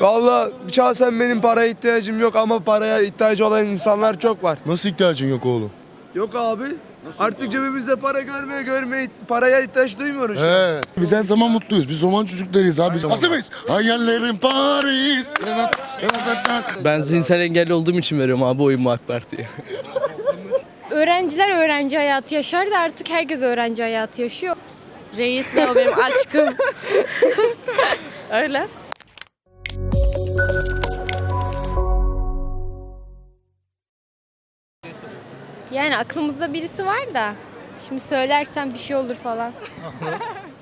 Valla şahsen benim paraya ihtiyacım yok ama paraya ihtiyacı olan insanlar çok var. Nasıl ihtiyacın yok oğlum? Yok abi. Artık cebimizde para görmeye görmeye paraya ihtiyaç duymuyoruz. He. Biz her zaman mutluyuz. Biz roman çocuklarıyız abi. Hazır mıyız? Hayallerim Paris. Ben zihinsel engelli olduğum için veriyorum abi oyumu AK Parti'ye. Öğrenciler öğrenci hayatı yaşar da artık herkes öğrenci hayatı yaşıyor. Reis ve o benim aşkım. Öyle. Yani aklımızda birisi var da şimdi söylersem bir şey olur falan.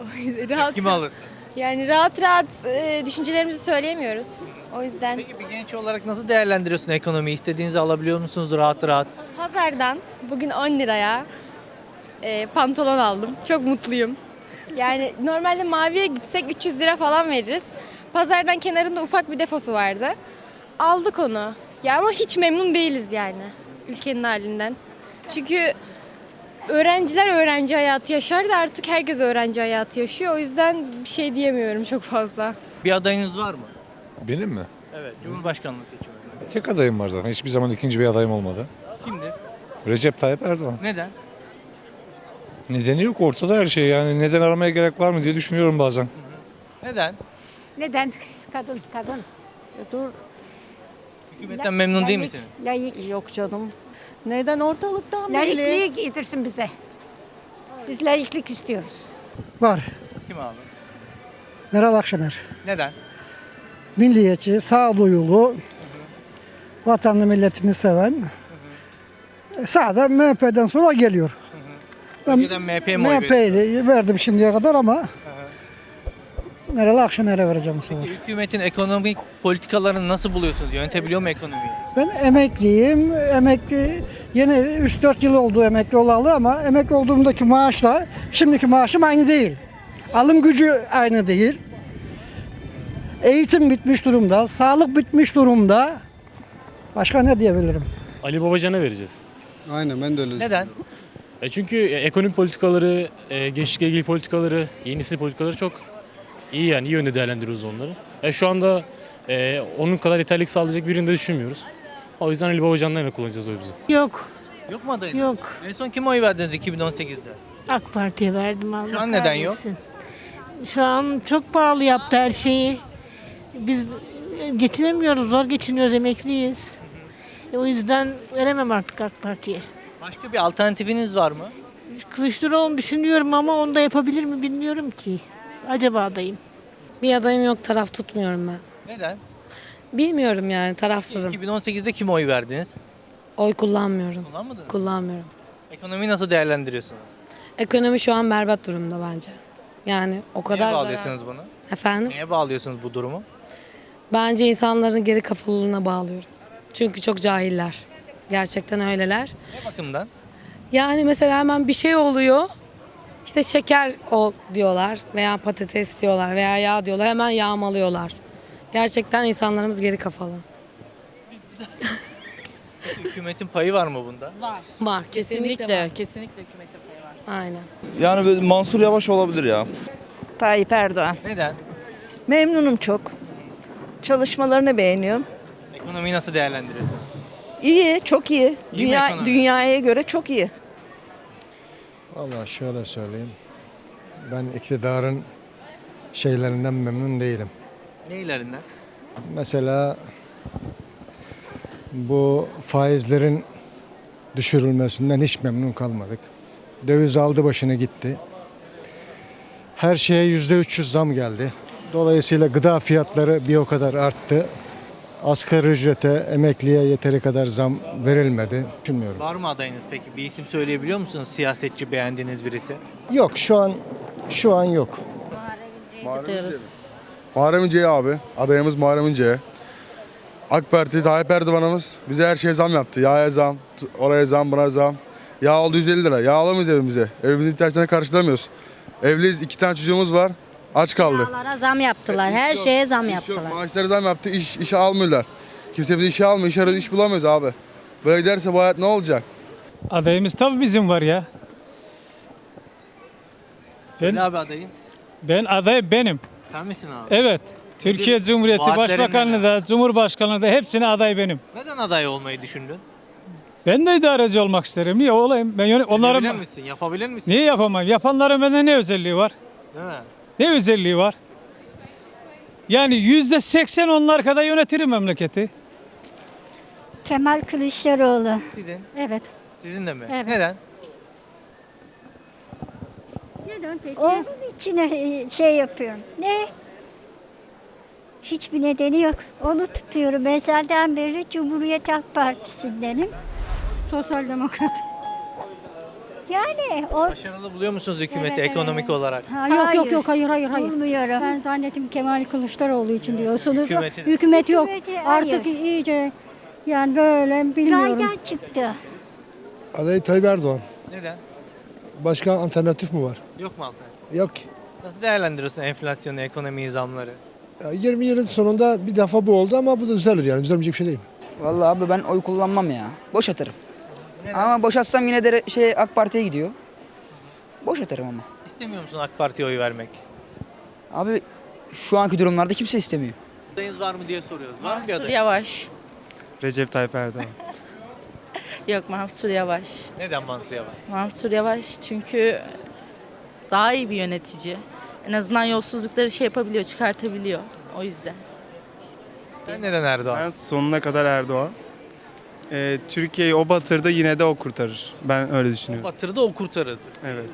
O yüzden rahat, Kimi alırsın? yani rahat rahat e, düşüncelerimizi söyleyemiyoruz. O yüzden Peki bir genç olarak nasıl değerlendiriyorsun ekonomiyi? İstediğinizi alabiliyor musunuz rahat rahat? Pazardan bugün 10 liraya e, pantolon aldım. Çok mutluyum. Yani normalde maviye gitsek 300 lira falan veririz. Pazardan kenarında ufak bir defosu vardı. Aldık onu. Ya ama hiç memnun değiliz yani ülkenin halinden. Çünkü öğrenciler öğrenci hayatı yaşar da artık herkes öğrenci hayatı yaşıyor. O yüzden bir şey diyemiyorum çok fazla. Bir adayınız var mı? Benim mi? Evet. Cumhurbaşkanlığı seçimi. Tek adayım var zaten. Hiçbir zaman ikinci bir adayım olmadı. Kimdir? Recep Tayyip Erdoğan. Neden? Nedeni yok ortada her şey yani. Neden aramaya gerek var mı diye düşünüyorum bazen. Neden? Neden? Kadın, kadın. Dur. Hükümetten memnun değil misiniz? Layık. Yok canım. Neden ortalıktan belli? Layıklığı getirsin bize. Biz layıklık istiyoruz. Var. Kim abi? Meral Akşener. Neden? Milliyetçi, sağduyulu, vatanını milletini seven. Sağda MHP'den sonra geliyor. Ben Önceden MHP'ye mi oy MHP verdim şimdiye kadar ama Meral Akşener'e vereceğim bu sefer. Peki hükümetin ekonomik politikalarını nasıl buluyorsunuz? Yönetebiliyor mu ekonomiyi? Ben emekliyim. Emekli yine 3-4 yıl oldu emekli olalı ama emekli olduğumdaki maaşla şimdiki maaşım aynı değil. Alım gücü aynı değil. Eğitim bitmiş durumda, sağlık bitmiş durumda. Başka ne diyebilirim? Ali Babacan'a vereceğiz. Aynen ben de öyle Neden? E çünkü ekonomi politikaları, e, gençlikle ilgili politikaları, yeni nesil politikaları çok iyi yani iyi yönde değerlendiriyoruz onları. E şu anda e, onun kadar yeterlilik sağlayacak birini de düşünmüyoruz. O yüzden Ali Babacan'la emek kullanacağız oyumuzu. Yok, Yok mu adayınız? yok. En son kime oy verdiniz 2018'de? AK Parti'ye verdim Allah Şu an neden yok? kahretsin. Şu an çok pahalı yaptı her şeyi. Biz e, geçinemiyoruz, zor geçiniyoruz, emekliyiz. E, o yüzden veremem artık AK Parti'ye. Başka bir alternatifiniz var mı? Kılıçdaroğlu'nu düşünüyorum ama onu da yapabilir mi bilmiyorum ki. Acaba adayım. Bir adayım yok taraf tutmuyorum ben. Neden? Bilmiyorum yani tarafsızım. 2018'de kime oy verdiniz? Oy kullanmıyorum. Kullanmadınız. Kullanmıyorum. Ekonomiyi nasıl değerlendiriyorsunuz? Ekonomi şu an berbat durumda bence. Yani o Neye kadar zarar. bağlıyorsunuz bunu? Efendim? Neye bağlıyorsunuz bu durumu? Bence insanların geri kafalılığına bağlıyorum. Çünkü çok cahiller. Gerçekten öyleler. Ne bakımdan? Yani mesela hemen bir şey oluyor. İşte şeker ol diyorlar veya patates diyorlar veya yağ diyorlar. Hemen yağmalıyorlar. Gerçekten insanlarımız geri kafalı. Hükümetin payı var mı bunda? Var. Kesinlikle, var. kesinlikle hükümetin payı var. Aynen. Yani böyle Mansur Yavaş olabilir ya. Tayyip Erdoğan. Neden? Memnunum çok. Çalışmalarını beğeniyorum. Ekonomiyi nasıl değerlendiriyorsunuz? İyi, çok iyi. İyi mi Dünya ekonomi? dünyaya göre çok iyi. Valla şöyle söyleyeyim. Ben iktidarın şeylerinden memnun değilim. Neylerinden? Mesela bu faizlerin düşürülmesinden hiç memnun kalmadık. Döviz aldı başını gitti. Her şeye yüzde 300 zam geldi. Dolayısıyla gıda fiyatları bir o kadar arttı. Asgari ücrete, emekliye yeteri kadar zam verilmedi. Düşünmüyorum. Var mı adayınız peki? Bir isim söyleyebiliyor musunuz? Siyasetçi beğendiğiniz birisi. Yok şu an şu an yok. Muharrem İnce abi. Adayımız Muharrem İnce. AK Parti Tayyip Erdoğan'ımız bize her şeye zam yaptı. Yağa zam, oraya zam, buna zam. Yağ oldu 150 lira. Yağ alamıyoruz evimize. Evimizin ihtiyaçlarını karşılamıyoruz. Evliyiz, iki tane çocuğumuz var. Aç kaldı. Yağlara zam yaptılar, her yok, şeye zam iş yaptılar. Yok. Maaşları zam yaptı, iş, işe almıyorlar. Kimse bizi işe almıyor, iş arıyoruz, iş bulamıyoruz abi. Böyle giderse bu hayat ne olacak? Adayımız tabii bizim var ya. Söyle abi adayın. Ben aday benim. Sen misin abi? Evet. Türkiye Cumhuriyeti Başbakanlığı da Cumhurbaşkanlığı da hepsine aday benim. Neden aday olmayı düşündün? Ben de idareci olmak isterim. Niye olayım? Ben yöne- Onları onların misin? Yapabilir misin? niye yapamam? Yapanların bende ne özelliği var? Değil mi? Ne özelliği var? Yani yüzde seksen onlar kadar yönetirim memleketi. Kemal Kılıçdaroğlu. Sizin, Evet. sizin de mi? Evet. Neden? Neden peki? Onun için e, şey yapıyorum. Ne? Hiçbir nedeni yok. Onu tutuyorum. Ezelden beri Cumhuriyet Halk Partisi'ndenim. Sosyal Demokrat. Yani o... Başarılı buluyor musunuz hükümeti Evet, ekonomik olarak? Ha, yok yok yok hayır hayır hayır. Bulmuyorum. Ben zannettim Kemal Kılıçdaroğlu için diyorsunuz. Hükümeti- Hükümet yok. Artık iyice yani böyle bilmiyorum. Raydan çıktı. Adayı Tayyip Erdoğan. Neden? Başka alternatif mi var? Yok mu alternatif? Yok ki. Nasıl değerlendiriyorsun enflasyonu, ekonomiyi, zamları? 20 yılın sonunda bir defa bu oldu ama bu da düzelir yani. Düzelmeyecek bir şey değil. Vallahi abi ben oy kullanmam ya. Boş atarım. Ama boş atsam yine de şey AK Parti'ye gidiyor. Boş atarım ama. İstemiyor musun AK Parti'ye oy vermek? Abi şu anki durumlarda kimse istemiyor. Adayınız var mı diye soruyoruz. Var mı bir aday? Yavaş. Recep Tayyip Erdoğan. Yok Mansur Yavaş. Neden Mansur Yavaş? Mansur Yavaş çünkü daha iyi bir yönetici. En azından yolsuzlukları şey yapabiliyor, çıkartabiliyor. O yüzden. Ben neden Erdoğan? Ben sonuna kadar Erdoğan. Ee, Türkiye'yi o batırdı yine de o kurtarır. Ben öyle düşünüyorum. Batırdı o kurtarırdı. Evet.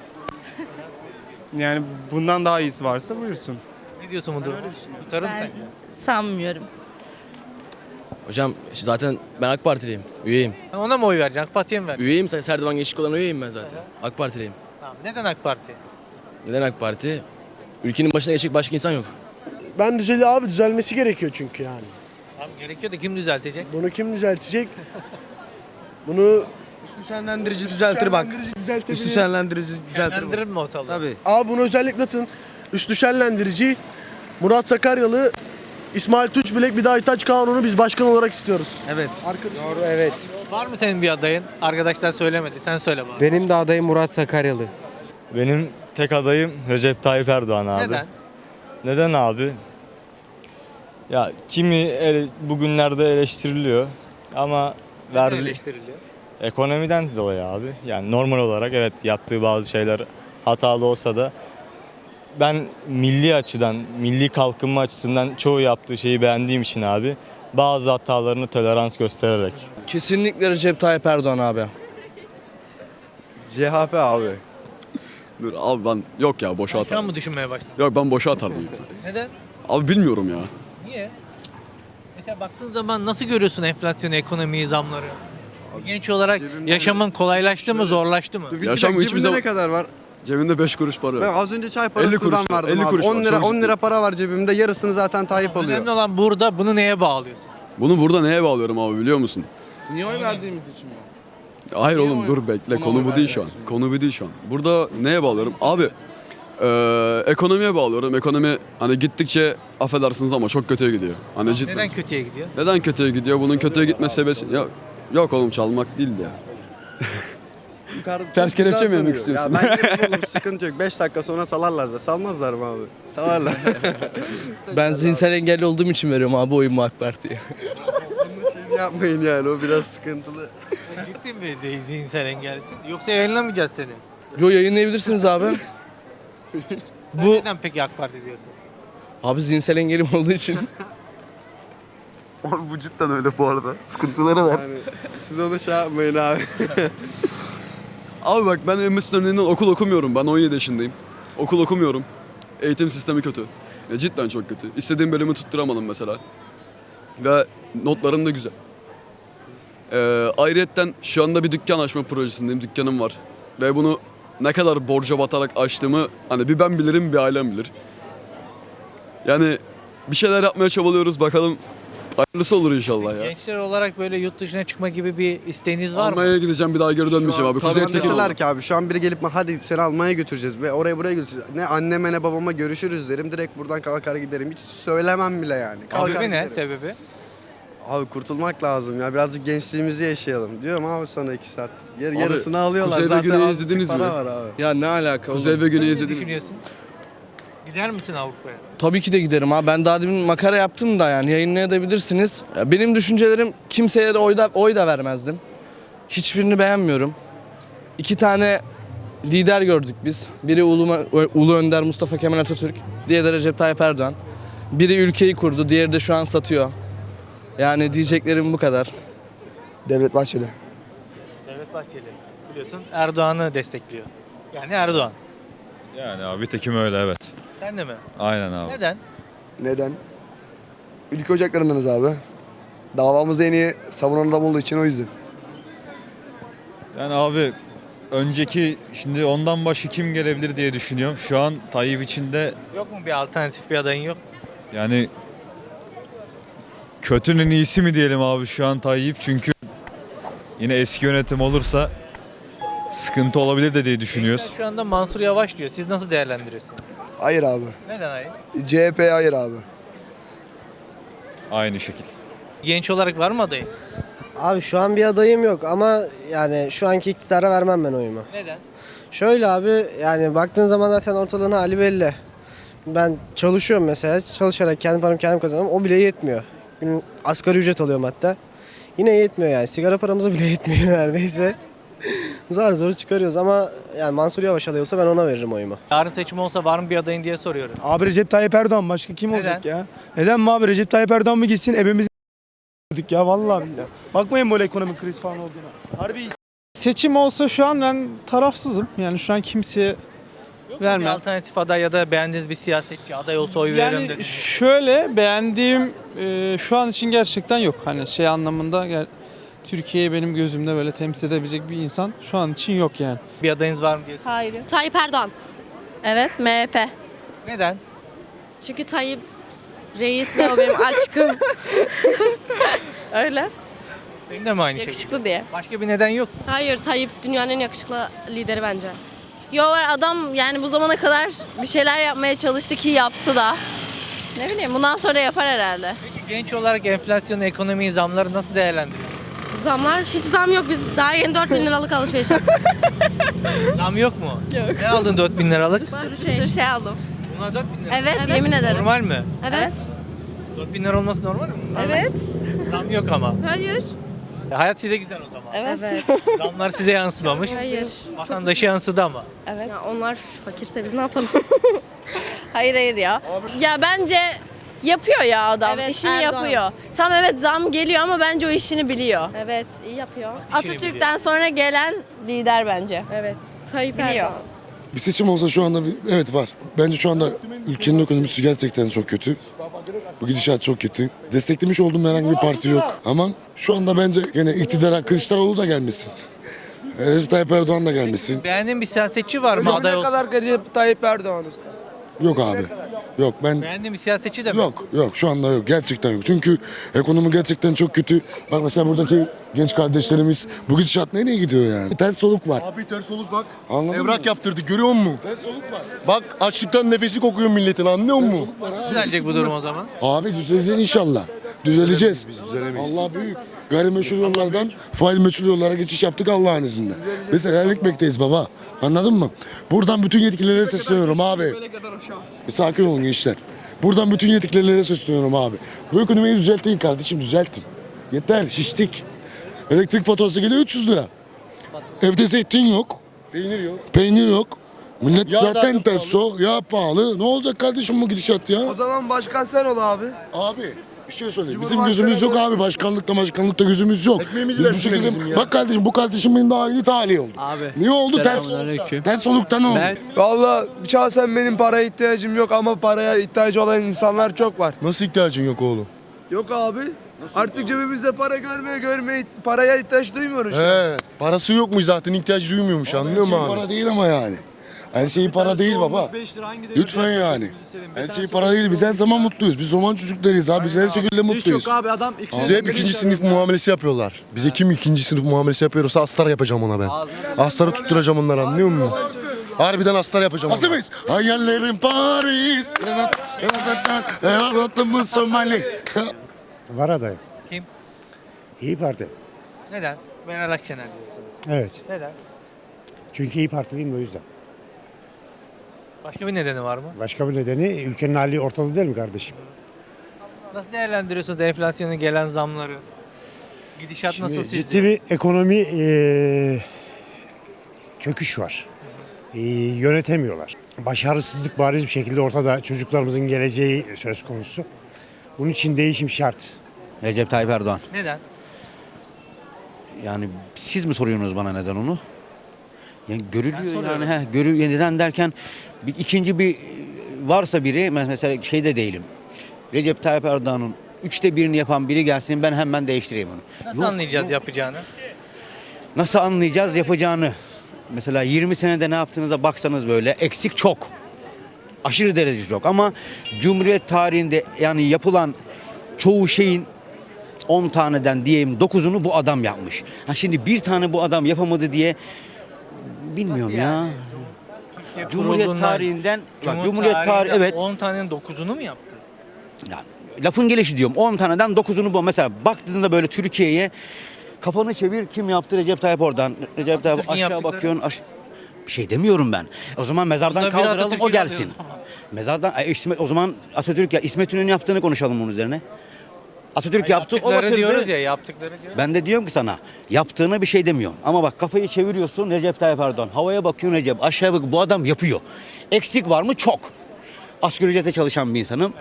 Yani bundan daha iyisi varsa buyursun. Ne diyorsun bu duruma? Kurtarır mı Ben sence? sanmıyorum. Hocam zaten ben AK Partiliyim. Üyeyim. Ha, Ona mı oy vereceksin? AK Parti'ye mi vereceksin? Üyeyim. Serdivan Gençlik olan üyeyim ben zaten. AK Partiliyim. Tamam. Neden AK Parti? Neden AK Parti? Ülkenin başına geçecek başka insan yok. Ben düzeli abi düzelmesi gerekiyor çünkü yani. Gerekiyor da kim düzeltecek? Bunu kim düzeltecek? Bunu Düzenlendirici düzeltir bak. düzeltebilir. Düzenlendirici düzeltir. Yönlendirir mi ortalığı? Tabii. Abi bunu özellikle atın. Üst düşenlendirici Murat Sakaryalı İsmail Tunçbilek bir daha İtaç Kanunu biz başkan olarak istiyoruz. Evet. Doğru evet. Var mı senin bir adayın? Arkadaşlar söylemedi. Sen söyle bana. Benim de adayım Murat Sakaryalı. Benim tek adayım Recep Tayyip Erdoğan abi. Neden? Neden abi? Ya kimi ele- bugünlerde eleştiriliyor ama verdi eleştiriliyor? ekonomiden dolayı abi. Yani normal olarak evet yaptığı bazı şeyler hatalı olsa da ben milli açıdan, milli kalkınma açısından çoğu yaptığı şeyi beğendiğim için abi bazı hatalarını tolerans göstererek Kesinlikle Recep Tayyip Erdoğan abi. CHP abi. Dur abi ben yok ya boşa Şu an mı düşünmeye başladın? Yok ben boşa atardım. Neden? Abi bilmiyorum ya. Niye? Mesela baktığın zaman nasıl görüyorsun enflasyonu, ekonomiyi, zamları? Genç olarak yaşamın kolaylaştı mı, zorlaştı mı? Yaşam hiçbir Cebinde zaman ne kadar var? cebinde 5 kuruş para Ben yok. az önce çay 50 parası kuruş ben var, verdim 50 abi. kuruş 10 var, lira çok 10 lira ciddi. para var cebimde. Yarısını zaten Tayyip alıyor. Önemli olan burada bunu neye bağlıyorsun? Bunu burada neye bağlıyorum abi biliyor musun? Niye oy verdiğimiz için mi? Hayır Niye oğlum oy- dur bekle Ona konu bu değil şu an. Konu bu değil şu an. Burada neye bağlıyorum? Abi eee, ekonomiye bağlıyorum. Ekonomi hani gittikçe affedersiniz ama çok kötüye gidiyor. Hani cidden. Neden kötüye gidiyor? Neden kötüye gidiyor? Bunun kötüye gitme sebebi ya yok oğlum çalmak değildi ya. Ters kelepçe mi yemek istiyorsun? Ya ben oğlum sıkıntı yok. 5 dakika sonra salarlar da. Salmazlar mı abi? Salarlar. Ben zihinsel engelli olduğum için veriyorum abi oyumu AK Parti'ye. Şey yapmayın yani o biraz sıkıntılı. Ciddi mi değil zihinsel engellisin? Yoksa yayınlamayacağız seni. Yo yayınlayabilirsiniz abi. Bu... Neden peki AK Parti diyorsun? Abi zihinsel engelim olduğu için. Abi bu cidden öyle bu arada. Sıkıntıları var. Yani, siz onu şey yapmayın abi. Abi bak ben en basit örneğinden okul okumuyorum. Ben 17 yaşındayım. Okul okumuyorum. Eğitim sistemi kötü. Ya cidden çok kötü. İstediğim bölümü tutturamadım mesela. Ve notlarım da güzel. Ee, ayrıyetten şu anda bir dükkan açma projesindeyim. Dükkanım var. Ve bunu ne kadar borca batarak açtığımı hani bir ben bilirim bir ailem bilir. Yani bir şeyler yapmaya çabalıyoruz. Bakalım hayırlısı olur inşallah ya. Gençler olarak böyle yurt dışına çıkma gibi bir isteğiniz var mı? Almanya'ya gideceğim bir daha geri dönmeyeceğim abi. Kuzey Tabii Tekin deseler ki abi şu an biri gelip hadi seni Almanya'ya götüreceğiz ve oraya buraya götüreceğiz. Ne anneme ne babama görüşürüz derim. Direkt buradan kalkar giderim. Hiç söylemem bile yani. Kalkar Sebebi ne? giderim. Sebebi? Abi kurtulmak lazım ya. Birazcık gençliğimizi yaşayalım. Diyorum abi sana iki saat. Yer, Abi, yarısını alıyorlar. Kuzey ve Zaten Güney'i azıcık izlediniz para mi? var abi. Ya ne alaka Kuzey ve Güney'i Ne izlediniz. mi? düşünüyorsun? Gider misin Avrupa'ya? Tabii ki de giderim abi. Ben daha demin makara yaptım da yani yayınlayabilirsiniz. Ya Benim düşüncelerim kimseye de oy da, oy da vermezdim. Hiçbirini beğenmiyorum. İki tane lider gördük biz. Biri Ulu, Ulu Önder Mustafa Kemal Atatürk, diğeri de Recep Tayyip Erdoğan. Biri ülkeyi kurdu, diğeri de şu an satıyor. Yani diyeceklerim bu kadar. Devlet Bahçeli. Devlet Bahçeli biliyorsun Erdoğan'ı destekliyor. Yani Erdoğan. Yani abi tekim öyle evet. Sen de mi? Aynen abi. Neden? Neden? Ülke ocaklarındanız abi. Davamızı en iyi savunan adam olduğu için o yüzden. Yani abi önceki şimdi ondan başka kim gelebilir diye düşünüyorum. Şu an Tayyip için de Yok mu bir alternatif bir adayın yok? yani kötünün iyisi mi diyelim abi şu an Tayyip çünkü yine eski yönetim olursa sıkıntı olabilir de diye düşünüyoruz. Şu anda Mansur Yavaş diyor. Siz nasıl değerlendiriyorsunuz? Hayır abi. Neden hayır? CHP hayır abi. Aynı şekil. Genç olarak var mı adayın? Abi şu an bir adayım yok ama yani şu anki iktidara vermem ben oyumu. Neden? Şöyle abi yani baktığın zaman zaten ortalığın hali belli. Ben çalışıyorum mesela. Çalışarak kendi paramı kendim kazanıyorum. O bile yetmiyor. Günün asgari ücret alıyorum hatta. Yine yetmiyor yani. Sigara paramıza bile yetmiyor neredeyse. zar zor çıkarıyoruz ama yani Mansur Yavaş aday olsa ben ona veririm oyumu. Yarın seçim olsa var mı bir adayın diye soruyorum. Abi Recep Tayyip Erdoğan başka kim Neden? olacak ya? Neden mi abi Recep Tayyip Erdoğan mı gitsin ebemizi ya vallahi billahi. Bakmayın böyle ekonomik kriz falan olduğuna. Harbi Seçim olsa şu an ben tarafsızım. Yani şu an kimseye Mu bir Vermem. alternatif aday ya da beğendiğiniz bir siyasetçi aday olsa oy veririm yani dediniz. şöyle beğendiğim e, şu an için gerçekten yok. Hani şey anlamında gel, Türkiye'yi benim gözümde böyle temsil edebilecek bir insan şu an için yok yani. Bir adayınız var mı diye Hayır. Tayyip Erdoğan. Evet MHP. Neden? Çünkü Tayyip reis ve o benim aşkım. Öyle. Senin de mi aynı şey? Yakışıklı diye. Başka bir neden yok. Hayır Tayyip dünyanın en yakışıklı lideri bence. Yo var adam yani bu zamana kadar bir şeyler yapmaya çalıştı ki yaptı da. Ne bileyim bundan sonra yapar herhalde. Peki genç olarak enflasyonu, ekonomiyi, zamları nasıl değerlendiriyorsunuz? Zamlar hiç zam yok. Biz daha yeni 4000 liralık alışveriş yaptık. Zam yok mu? Yok. Ne aldın 4000 liralık? Bir sürü şey aldım. Bunlar 4000 lira. Evet, yemin ederim. Normal mi? Evet. 4000 lira olması normal mi? Evet. Zam yok ama. Hayır. E, hayat size güzel o zaman. Evet. Zamlar size yansımamış. Hayır. Vatandaşı yansıdı ama. Evet. Ya onlar fakirse biz ne yapalım? Hayır hayır ya. Ya bence yapıyor ya adam. Evet, işini Erdoğan. yapıyor. Tam evet zam geliyor ama bence o işini biliyor. evet iyi yapıyor. Atatürk'ten sonra gelen lider bence. Evet. Tayyip Biliyor. Erdoğan. Bir seçim olsa şu anda bir, evet var. Bence şu anda ülkenin ekonomisi gerçekten çok kötü. Bu gidişat çok kötü. Desteklemiş olduğum herhangi bir parti yok. Ama şu anda bence gene iktidara Kılıçdaroğlu da gelmesin. Recep Tayyip Erdoğan da gelmesin. Beğendiğin bir siyasetçi var mı aday olsa? Recep Tayyip Erdoğan Yok abi. Yok ben Beğendiğin bir siyasetçi de mi? Yok yok şu anda yok gerçekten yok. Çünkü ekonomi gerçekten çok kötü. Bak mesela buradaki genç kardeşlerimiz bu gidişat nereye gidiyor yani? Ters soluk var. Abi ters soluk bak. Anladın Evrak mı? yaptırdık görüyor musun? Ters soluk var. Bak açlıktan nefesi kokuyor milletin anlıyor Ters musun? soluk var abi. Düzelecek bu durum o zaman. Abi düzeleceğiz inşallah. Düzeleceğiz. Allah büyük. Gayrimeşru yollardan fail meçhul yollara geçiş yaptık Allah'ın izniyle. Biz helal ekmekteyiz baba. Anladın mı? Buradan bütün yetkililere sesleniyorum abi. Bir sakin olun gençler. Buradan bütün yetkililere sesleniyorum abi. Bu ekonomiyi düzeltin kardeşim düzeltin. Yeter şiştik. Elektrik faturası geliyor 300 lira. Evde zeytin yok. Peynir yok. Peynir yok. Millet Yağ zaten terso, yağ pahalı. Ne olacak kardeşim bu gidişat ya? zaman başkan sen ol abi. Abi bir şey söyleyeyim. Bizim gözümüz yok abi. Başkanlıkta başkanlıkta gözümüz yok. Ekmeğimizi Biz bu versinler şekilde- bizim ya. Bak kardeşim bu kardeşimin daha yeni talihi oldu. Abi. Niye oldu? Ters, ters solukta ne oldu? Valla şahsen benim paraya ihtiyacım yok ama paraya ihtiyacı olan insanlar çok var. Nasıl ihtiyacın yok oğlum? Yok abi. Artık cebimizde para görmeye görmeye paraya ihtiyaç duymuyoruz. He, parası yok mu zaten ihtiyaç duymuyormuş anlıyor musun şey abi? para değil ama yani. Her şey para değil baba. Lütfen yani. Her şey para değil. Biz her zaman mutluyuz. Biz roman çocuklarıyız abi. Biz her şekilde mutluyuz. adam Bize hep ikinci sınıf muamelesi yapıyorlar. Bize kim ikinci sınıf muamelesi yapıyorsa astar yapacağım ona ben. Astarı tutturacağım onlara anlıyor musun? Harbiden astar yapacağım Hazır ona. mıyız? Hayallerim Paris. Eratımız Somali. Var aday. Kim? İyi Parti. Neden? Meral Akşener diyorsunuz. Evet. Neden? Çünkü İyi Partiliyim o yüzden. Başka bir nedeni var mı? Başka bir nedeni ülkenin hali ortada değil mi kardeşim? Nasıl değerlendiriyorsunuz enflasyonu, gelen zamları? Gidişat nasıl sizce? ciddi bir ekonomi eee, çöküş var. Eee, yönetemiyorlar. Başarısızlık bariz bir şekilde ortada. Çocuklarımızın geleceği söz konusu. Bunun için değişim şart. Recep Tayyip Erdoğan. Neden? Yani siz mi soruyorsunuz bana neden onu? Yani görülüyor yani he, görü neden derken bir, ikinci bir varsa biri mes- mesela şeyde değilim. Recep Tayyip Erdoğan'ın üçte birini yapan biri gelsin ben hemen değiştireyim onu. Nasıl Yok, anlayacağız yok. yapacağını? Nasıl anlayacağız yapacağını? Mesela 20 senede ne yaptığınıza baksanız böyle eksik çok. Aşırı derece çok ama Cumhuriyet tarihinde yani yapılan çoğu şeyin 10 taneden diyeyim 9'unu bu adam yapmış. Ha şimdi bir tane bu adam yapamadı diye bilmiyorum ya. Türkiye Cumhuriyet kurulduğundan- tarihinden bak, Cumhuriyet tarihi evet 10 tanenin 9'unu mu yaptı? ya, lafın gelişi diyorum 10 taneden 9'unu bu. Mesela baktığında böyle Türkiye'ye kafanı çevir kim yaptı Recep Tayyip oradan. Recep Tayyip Atatürk'ün aşağı yaptıkları. bakıyorsun. aş- bir şey demiyorum ben. O zaman mezardan Bunda bir kaldıralım Atatürk'ü o gelsin. alıyoruz. Mezardan e, İsmet, o zaman Atatürk ya İsmet İnönü'nün yaptığını konuşalım onun üzerine. Atatürk yaptı, o batırdı. diyoruz ya yaptıkları diyoruz. Ben de diyorum ki sana yaptığını bir şey demiyorum. Ama bak kafayı çeviriyorsun Recep Tayyip Erdoğan. Havaya bakıyorsun Recep aşağıya bak bu adam yapıyor. Eksik var mı? Çok. Asgari ücrete çalışan bir insanım.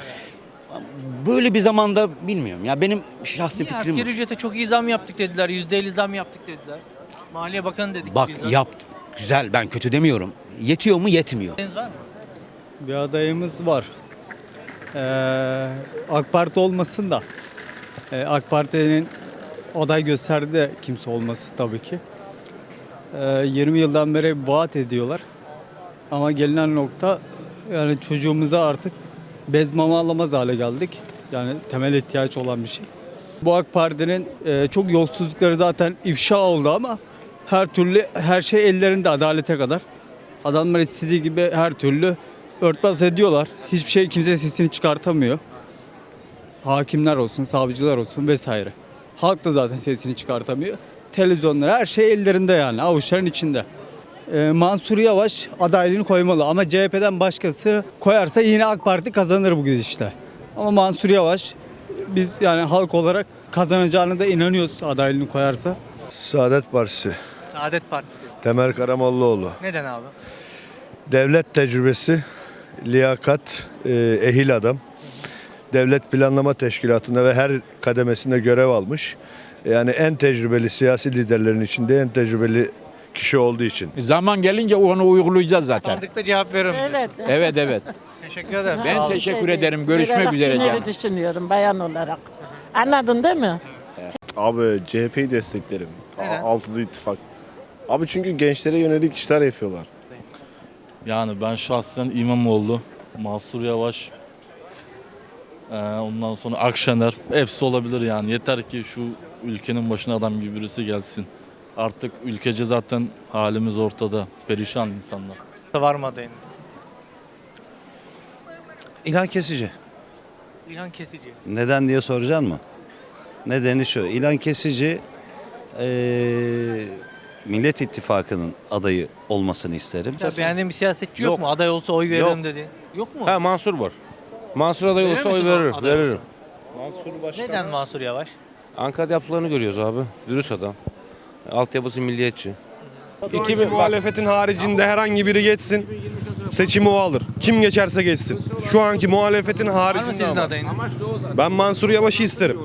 Böyle bir zamanda bilmiyorum ya benim şahsi Niye fikrim asgari ücrete çok iyi zam yaptık dediler. %50 zam yaptık dediler. Maliye Bakanı dedik Bak biz de. yap güzel ben kötü demiyorum. Yetiyor mu? Yetmiyor. Adayınız var mı? Bir adayımız var. Ee, AK Parti olmasın da ee, AK Parti'nin aday gösterdi de kimse olması tabii ki. Ee, 20 yıldan beri vaat ediyorlar. Ama gelinen nokta yani çocuğumuza artık bez mama alamaz hale geldik. Yani temel ihtiyaç olan bir şey. Bu AK Parti'nin e, çok yolsuzlukları zaten ifşa oldu ama her türlü her şey ellerinde adalete kadar. Adamlar istediği gibi her türlü örtbas ediyorlar. Hiçbir şey kimse sesini çıkartamıyor. Hakimler olsun, savcılar olsun vesaire. Halk da zaten sesini çıkartamıyor. Televizyonlar her şey ellerinde yani avuçların içinde. Ee, Mansur Yavaş adaylığını koymalı ama CHP'den başkası koyarsa yine AK Parti kazanır bu gidişle. Ama Mansur Yavaş biz yani halk olarak kazanacağını da inanıyoruz adaylığını koyarsa. Saadet Partisi. Saadet Partisi. Temel Karamollaoğlu. Neden abi? Devlet tecrübesi, liyakat, e, ehil adam. Devlet Planlama Teşkilatı'nda ve her kademesinde görev almış. Yani en tecrübeli siyasi liderlerin içinde en tecrübeli kişi olduğu için. Zaman gelince onu uygulayacağız zaten. Sandıkta cevap veririm. Evet. Evet evet. Teşekkür ederim. Olun. teşekkür ederim. Görüşmek üzere canım. düşünüyorum bayan olarak. Anladın değil mi? Abi CHP'yi desteklerim. Neden? Altılı ittifak. Abi çünkü gençlere yönelik işler yapıyorlar. Yani ben şahsen İmamoğlu, Mansur Yavaş, ondan sonra Akşener hepsi olabilir yani. Yeter ki şu ülkenin başına adam gibi birisi gelsin. Artık ülkece zaten halimiz ortada. Perişan insanlar. Var mı adayın? İlhan Kesici. İlhan Kesici. Neden diye soracaksın mı? Nedeni şu. İlhan Kesici eee, Millet İttifakı'nın adayı olmasını isterim. Mesela beğendiğin bir siyasetçi yok, Yok. mu? Aday olsa oy veririm dedi. Yok mu? Ha Mansur var. Mansur aday Verir olsa oy misin o veririm. aday Veririm. olsa? Neden Mansur Yavaş? Ankara'da yapılarını görüyoruz abi. Dürüst adam. Altyapısı milliyetçi. İki muhalefetin haricinde herhangi biri geçsin. Seçimi o alır. Kim geçerse geçsin. Şu anki muhalefetin Var mı haricinde sizin ama. adayınız? Ben Mansur Yavaş'ı isterim.